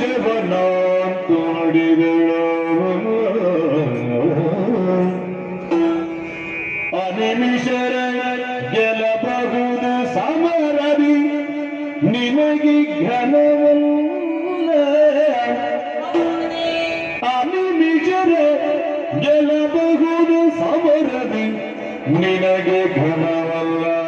ಹರುಷವನಾಂತು ನುಡಿದಳು ಅನಿಮಿಷರ ಗೆಲ್ಲಬಹುದು ಸಮರದಿ ನಿನಗೆ ಘನವಲ್ಲ ಅನಿಮಿಷರ ಗೆಲ್ಲಬಹುದು ಸಮರದಿ ನಿನಗೆ ಘನವಲ್ಲ.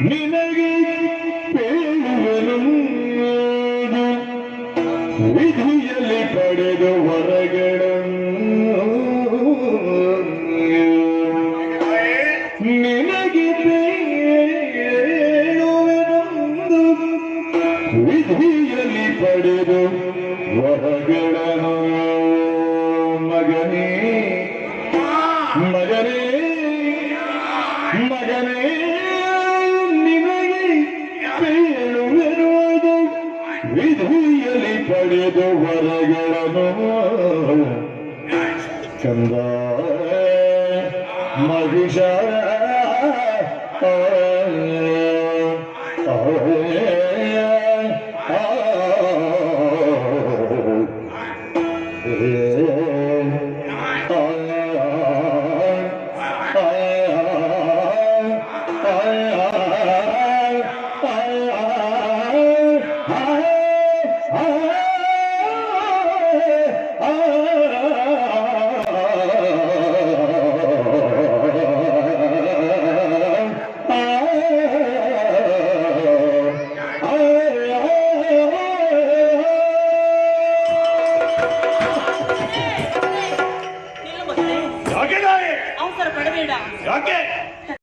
ನಿನಗೆ ಪೇಳುವನು ವಿಧಿಯಲ್ಲಿ ಪಡೆದ ಹೊರಗಳನ್ನು ನಿನಗೆ ಬೇಳುವೆನೊಂದು ವಿಧಿಯಲ್ಲಿ ಪಡೆದ ಹೊರಗಳನ್ನು ಹೀಯಲಿ ಪಡೆದು ವರಗಳನ್ನು ಚಂದ ಮಹಿಷ Oh, yeah. Okay.